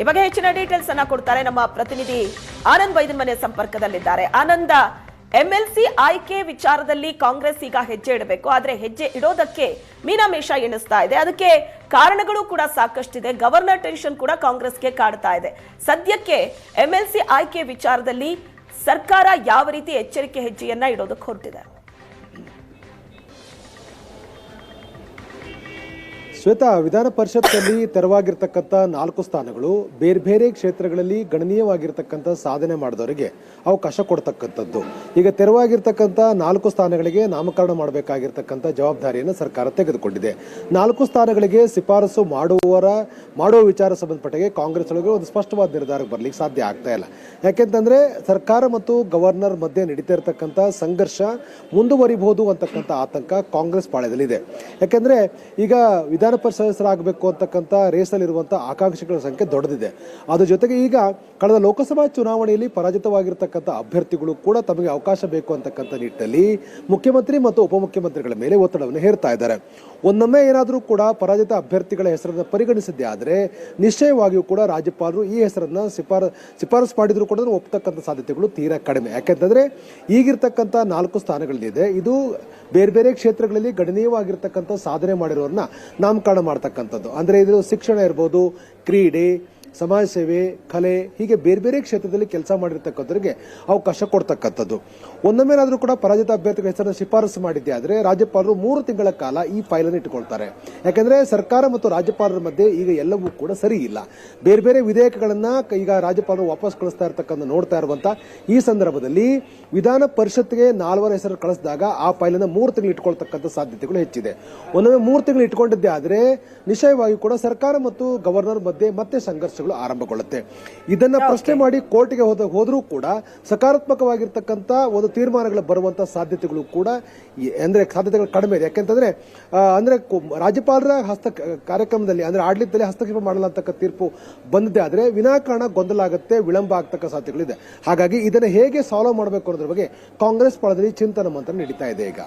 ಈ ಬಗ್ಗೆ ಹೆಚ್ಚಿನ ಡೀಟೇಲ್ಸ್ ಅನ್ನ ಕೊಡ್ತಾರೆ ನಮ್ಮ ಪ್ರತಿನಿಧಿ ಆನಂದ್ ಬೈದನ್ ಮನೆ ಸಂಪರ್ಕದಲ್ಲಿದ್ದಾರೆ. ಆನಂದ ಎಂಎಲ್ಸಿ ಆಯ್ಕೆ ವಿಚಾರದಲ್ಲಿ ಕಾಂಗ್ರೆಸ್ ಈಗ ಹೆಜ್ಜೆ ಇಡಬೇಕು. ಆದ್ರೆ ಹೆಜ್ಜೆ ಇಡೋದಕ್ಕೆ ಮೀನಾಮೇಷ ಎಣಿಸ್ತಾ ಇದೆ. ಅದಕ್ಕೆ ಕಾರಣಗಳು ಕೂಡ ಸಾಕಷ್ಟಿದೆ. ಗವರ್ನರ್ ಟೆನ್ಷನ್ ಕೂಡ ಕಾಂಗ್ರೆಸ್ಗೆ ಕಾಡ್ತಾ ಇದೆ. ಸದ್ಯಕ್ಕೆ ಎಂಎಲ್ಸಿ ಆಯ್ಕೆ ವಿಚಾರದಲ್ಲಿ ಸರ್ಕಾರ ಯಾವ ರೀತಿ ಎಚ್ಚರಿಕೆ ಹೆಜ್ಜೆಯನ್ನ ಇಡೋದಕ್ಕೆ ಹೊರಟಿದೆ? ಶ್ವೇತಾ ವಿಧಾನ ಪರಿಷತ್ನಲ್ಲಿ ತೆರವಾಗಿರ್ತಕ್ಕಂಥ ನಾಲ್ಕು ಸ್ಥಾನಗಳು ಬೇರೆ ಬೇರೆ ಕ್ಷೇತ್ರಗಳಲ್ಲಿ ಗಣನೀಯವಾಗಿರ್ತಕ್ಕಂಥ ಸಾಧನೆ ಮಾಡಿದವರಿಗೆ ಅವಕಾಶ ಕೊಡ್ತಕ್ಕಂಥದ್ದು. ಈಗ ತೆರವಾಗಿರ್ತಕ್ಕಂಥ ನಾಲ್ಕು ಸ್ಥಾನಗಳಿಗೆ ನಾಮಕರಣ ಮಾಡಬೇಕಾಗಿರ್ತಕ್ಕಂಥ ಜವಾಬ್ದಾರಿಯನ್ನು ಸರ್ಕಾರ ತೆಗೆದುಕೊಂಡಿದೆ. ನಾಲ್ಕು ಸ್ಥಾನಗಳಿಗೆ ಶಿಫಾರಸು ಮಾಡುವವರ, ಮಾಡುವ ವಿಚಾರ ಸಂಬಂಧಪಟ್ಟಿಗೆ ಕಾಂಗ್ರೆಸ್ ಒಳಗೆ ಒಂದು ಸ್ಪಷ್ಟವಾದ ನಿರ್ಧಾರಕ್ಕೆ ಬರಲಿಕ್ಕೆ ಸಾಧ್ಯ ಆಗ್ತಾ ಇಲ್ಲ. ಯಾಕೆಂತಂದ್ರೆ ಸರ್ಕಾರ ಮತ್ತು ಗವರ್ನರ್ ಮಧ್ಯೆ ನಡೀತಾ ಇರತಕ್ಕಂಥ ಸಂಘರ್ಷ ಮುಂದುವರಿಬಹುದು ಅಂತಕ್ಕಂಥ ಆತಂಕ ಕಾಂಗ್ರೆಸ್ ಪಾಳ್ಯದಲ್ಲಿದೆ. ಯಾಕೆಂದ್ರೆ ಈಗ ವಿಧಾನ ಪರಿಷತ್ ಸದಸ್ಯರಾಗಬೇಕು ಅಂತಕ್ಕಂಥ ರೇಸಲ್ಲಿರುವಂಥ ಆಕಾಂಕ್ಷಿಗಳ ಸಂಖ್ಯೆ ದೊಡ್ಡದಿದೆ. ಅದ್ರ ಜೊತೆಗೆ ಈಗ ಕಳೆದ ಲೋಕಸಭಾ ಚುನಾವಣೆಯಲ್ಲಿ ಪರಾಜಿತವಾಗಿರ್ತಕ್ಕಂಥ ಅಭ್ಯರ್ಥಿಗಳು ಕೂಡ ತಮಗೆ ಅವಕಾಶ ಬೇಕು ಅಂತಕ್ಕಂಥ ನಿಟ್ಟಿನಲ್ಲಿ ಮುಖ್ಯಮಂತ್ರಿ ಮತ್ತು ಉಪಮುಖ್ಯಮಂತ್ರಿಗಳ ಮೇಲೆ ಒತ್ತಡವನ್ನು ಹೇರ್ತಾ ಇದ್ದಾರೆ. ಒಂದೊಮ್ಮೆ ಏನಾದರೂ ಕೂಡ ಪರಾಜಿತ ಅಭ್ಯರ್ಥಿಗಳ ಹೆಸರನ್ನು ಪರಿಗಣಿಸಿದ್ದೆ ಆದರೆ ನಿಶ್ಚಯವಾಗಿಯೂ ಕೂಡ ರಾಜ್ಯಪಾಲರು ಈ ಹೆಸರನ್ನು ಶಿಫಾರ ಶಿಫಾರಸು ಮಾಡಿದರೂ ಕೂಡ ಒಪ್ಪತಕ್ಕಂಥ ಸಾಧ್ಯತೆಗಳು ತೀರಾ ಕಡಿಮೆ. ಯಾಕೆಂತಂದರೆ ಈಗಿರ್ತಕ್ಕಂಥ ನಾಲ್ಕು ಸ್ಥಾನಗಳಿದೆ. ಇದು ಬೇರೆ ಬೇರೆ ಕ್ಷೇತ್ರಗಳಲ್ಲಿ ಗಣನೀಯವಾಗಿರ್ತಕ್ಕಂಥ ಸಾಧನೆ ಮಾಡಿರೋರನ್ನ ನಾಮಕರಣ ಮಾಡ್ತಕ್ಕಂಥದ್ದು ಅಂದ್ರೆ ಇದು ಶಿಕ್ಷಣ ಇರ್ಬೋದು ಕ್ರೀಡೆ ಸಮಾಜ ಸೇವೆ, ಕಲೆ, ಹೀಗೆ ಬೇರೆ ಬೇರೆ ಕ್ಷೇತ್ರದಲ್ಲಿ ಕೆಲಸ ಮಾಡಿರ್ತಕ್ಕಂಥವ್ರಿಗೆ ಅವಕಾಶ ಕೊಡ್ತಕ್ಕಂಥದ್ದು. ಒಂದೊಮ್ಮೆನಾದರೂ ಕೂಡ ಪರಾಜಿತ ಅಭ್ಯರ್ಥಿಗಳ ಹೆಸರನ್ನು ಶಿಫಾರಸು ಮಾಡಿದ್ದೆ ಆದರೆ ರಾಜ್ಯಪಾಲರು ಮೂರು ತಿಂಗಳ ಕಾಲ ಈ ಫೈಲನ್ನು ಇಟ್ಟುಕೊಳ್ತಾರೆ ಯಾಕೆಂದರೆ ಸರ್ಕಾರ ಮತ್ತು ರಾಜ್ಯಪಾಲರ ಮಧ್ಯೆ ಈಗ ಎಲ್ಲವೂ ಕೂಡ ಸರಿ ಇಲ್ಲ. ಬೇರೆ ಬೇರೆ ವಿಧೇಯಕಗಳನ್ನು ಈಗ ರಾಜ್ಯಪಾಲರು ವಾಪಸ್ ಕಳಿಸ್ತಾ ಇರ್ತಕ್ಕಂಥ ನೋಡ್ತಾ ಇರುವಂಥ ಈ ಸಂದರ್ಭದಲ್ಲಿ ವಿಧಾನ ಪರಿಷತ್ಗೆ ನಾಲ್ವರ ಹೆಸರು ಕಳಿಸಿದಾಗ ಆ ಫೈಲನ್ನು ಮೂರು ತಿಂಗಳು ಇಟ್ಕೊಳ್ತಕ್ಕಂಥ ಸಾಧ್ಯತೆಗಳು ಹೆಚ್ಚಿದೆ. ಒಂದೊಮ್ಮೆ ಮೂರು ತಿಂಗಳು ಇಟ್ಕೊಂಡಿದ್ದೆ ಆದರೆ ನಿಶ್ಚಯವಾಗಿ ಕೂಡ ಸರ್ಕಾರ ಮತ್ತು ಗವರ್ನರ್ ಮಧ್ಯೆ ಮತ್ತೆ ಸಂಘರ್ಷಗಳು ಆರಂಭಗೊಳ್ಳುತ್ತೆ. ಇದನ್ನ ಪ್ರಶ್ನೆ ಮಾಡಿ ಕೋರ್ಟ್ಗೆ ಹೋದ ಹೋದರೂ ಕೂಡ ಸಕಾರಾತ್ಮಕವಾಗಿರ್ತಕ್ಕಂಥ ಒಂದು ತೀರ್ಮಾನಗಳು ಬರುವಂತ ಸಾಧ್ಯತೆಗಳು ಕೂಡ ಅಂದ್ರೆ ಸಾಧ್ಯತೆಗಳು ಕಡಿಮೆ ಇದೆ. ಯಾಕೆಂತಂದ್ರೆ ಅಂದ್ರೆ ರಾಜ್ಯಪಾಲರ ಹಸ್ತ ಕಾರ್ಯಕ್ರಮದಲ್ಲಿ ಅಂದ್ರೆ ಆಡಳಿತದಲ್ಲಿ ಹಸ್ತಕ್ಷೇಪ ಮಾಡಲ್ಲ ಅಂತಕ್ಕ ತೀರ್ಪು ಬಂದಿದೆ. ಆದ್ರೆ ವಿನಾಕಾರಣ ಗೊಂದಲ ಆಗುತ್ತೆ ವಿಳಂಬ ಆಗ್ತಕ್ಕ ಸಾಧ್ಯತೆಗಳಿದೆ. ಹಾಗಾಗಿ ಇದನ್ನ ಹೇಗೆ ಸಾಲ್ವ್ ಮಾಡಬೇಕು ಅನ್ನೋದ್ರ ಬಗ್ಗೆ ಕಾಂಗ್ರೆಸ್ ಪಾಳದಲ್ಲಿ ಚಿಂತನ ಮಂತ್ರ ನಡೀತಾ ಇದೆ ಈಗ.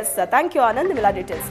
ಎಸ್ ಥ್ಯಾಂಕ್ ಯು ಆನಂದ್ ಮಿಲಾ ಡೀಟೇಲ್ಸ್